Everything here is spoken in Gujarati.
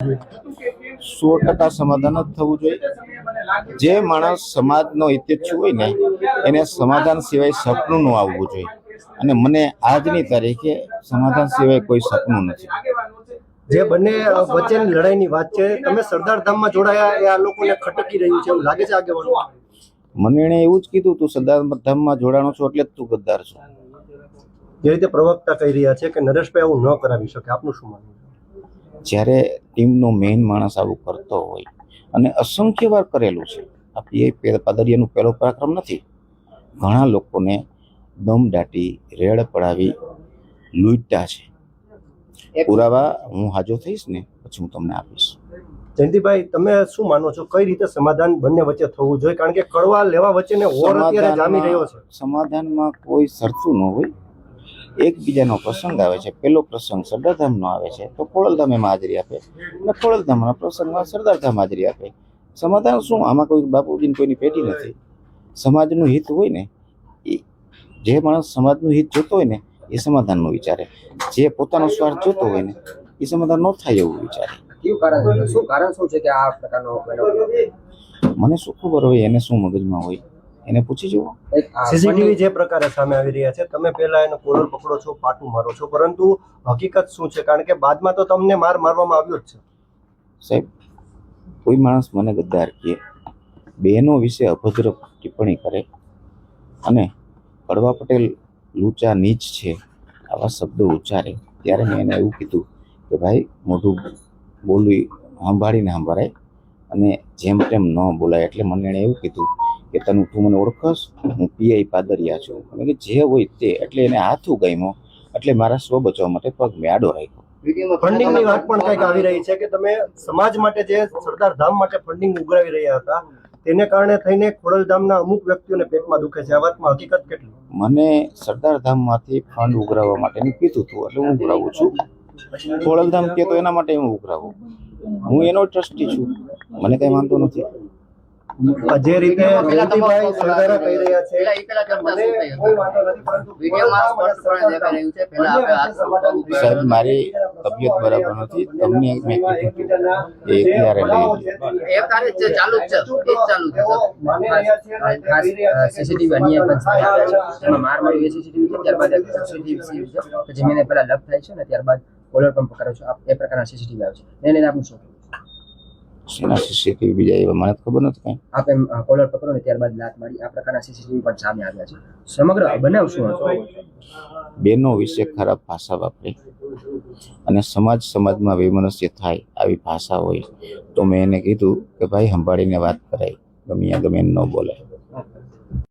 સો ટકા સમાધાન જ થવું જોઈએ. જે માણસ સમાજનો હિતેચ્છુ હોય ને એને સમાધાન સિવાય સપનું ન આવવું જોઈએ. અને મને આજની તારીખે સમાધાન સિવાય કોઈ સપનું નથી. જે બંને વચ્ચેની લડાઈની વાત છે તમે સરદાર ધામમાં જોડાયા એ આ લોકોને ખટકી રહ્યું છે એવું લાગે છે આગેવાનો? મને એણે એવું જ કીધું તું સરદાર ધામમાં જોડાણો છો એટલે જ તું ગદ્દાર છો. જે રીતે પ્રવક્તા કહી રહ્યા છે કે નરેશભાઈ આવું ન કરાવી શકે આપનું શું માનવું જ્યારે ટીમનો મેઇન માણસ આવું કરતો હોય અને અસંખ્ય વાર કરેલું છે આ પીઆઈ પાદરિયાનું પહેલો પરાક્રમ નથી. ઘણા લોકોને દમ દાટી રેડ પડાવી લૂંટા છે. પુરાવા હું હાજો થઈશ ને પછી હું તમને આપીશ. જયંતિભાઈ તમે શું માનો છો? કઈ રીતે સમાધાન બંને વચ્ચે થવું જોઈએ? કારણ કે કડવા લેવા વચ્ચેને ઓર અત્યારે જામી રહ્યો છે. સમાધાનમાં કોઈ સરતું ન હોય. એકબીજાનો પ્રસંગ આવે છે પેલો પ્રસંગ સરદારધામનો આવે છે તો ખોડલધામ હાજરી આપે. અને ખોડલધામના પ્રસંગમાં સરદારધામ હાજરી આપે. સમાધાન શું? આમાં કોઈ બાપુજીની કોઈની પેટી નથી. સમાજનું હિત હોય ને એ જે માણસ સમાજનું હિત જોતો હોય ને એ સમાધાનનું વિચારે. જે પોતાનો સ્વાર્થ જોતો હોય ને એ સમાધાન ન થાય એવું વિચારે. કેવું શું કારણ શું છે કે આ મને શું ખબર હોય એને શું મગજમાં હોય? એને પૂછી જુઓ. સીસીટીવી જે પ્રકારે સામે આવી રહ્યા છે તમે પહેલા એનો કોલર પકડો છો પાટું મારો છો પરંતુ હકીકત શું છે? કારણ કે બાદમાં તો તમને માર મારવામાં આવ્યો જ છે. સાહેબ કોઈ માણસ મને ગદ્દાર કહે બહેનો વિશે અભદ્ર ટિપ્પણી કરે અને કડવા પટેલ લૂચા નીચ છે આવા શબ્દો ઉચ્ચારે ત્યારે મેં એને એવું કીધું કે ભાઈ મોઢું બોલવી સંભાળીને સંભળાય અને જેમ તેમ ન બોલાય એટલે મને એણે એવું કીધું કે તને તું મને ઓળખસ? હું પીઆઈ પાદરિયા છું. કે જે હોય તે. એટલે એને હાથું ગમ્યો. એટલે મારા સ્વ બચાવવા માટે પગ મેળો રાખ્યો. વિડીયોમાં ફંડિંગની વાત પણ કંઈક આવી રહી છે કે તમે સમાજ માટે જે સરદાર ધામ માટે ફંડિંગ ઉઘરાવી રહ્યા હતા તેને કારણે થઈને ખોડલધામના અમુક વ્યક્તિઓને પેટમાં દુખે છે. આ વાતમાં હકીકત કેટલી? મને સરદાર ધામમાંથી ફંડ ઉઘરાવવા માટેનું કીધું હતું એટલે હું ઉઘરાવું છું. ખોડલધામ કે તો એના માટે હું ઉઘરાવું. હું એનો ટ્રસ્ટી છું. મને કઈ વાંધો નથી. જે રીતે જયંતિભાઈ સરદારા કહી રહ્યા છે પેલા એ પેલા કરતા મને શું થયું? કોઈ વાંધો નથી પરંતુ વિડીયોમાં ખોડલધામ અને સ્પષ્ટપણે દેખાઈ રહ્યું છે પેલા આપણે હાથ સંપર્ક કર્યો. સાહેબ મારી તબિયત બરાબર નથી. તમને મેં કીધું હતું. એ ક્યારે લઈ ચાલુ જ છે ચાલુ છે. સીસીટીવી અન્ય પણ સામે આવ્યા છે. એમાં માર મારી સીસીટીવી છે ત્યારબાદ સીસીટીવી છે. જે મને પેલા લપ થાય છે ને ત્યારબાદ કોલર પણ પકડો છો. આ એ પ્રકારના સીસીટીવી આવે છે. એને આપણું શું? શેના સીસીટીવી બીજા એવા? મને ખબર નથી કઈ. આપ એમ કોલર પકડો ને ત્યારબાદ લાત મારી આ પ્રકારના સીસીટીવી પણ સામે આવ્યા છે. સમગ્ર બનાવ શું હતો? બેનો વિશે ખરાબ ભાષા વાપરી અને સમાજ સમાજમાં વૈમનસ્ય થાય આવી ભાષા હોય તો મેં એને કીધું કે ભાઈ સંભાળીને વાત કરાય. ગમે ગમે ન બોલાય.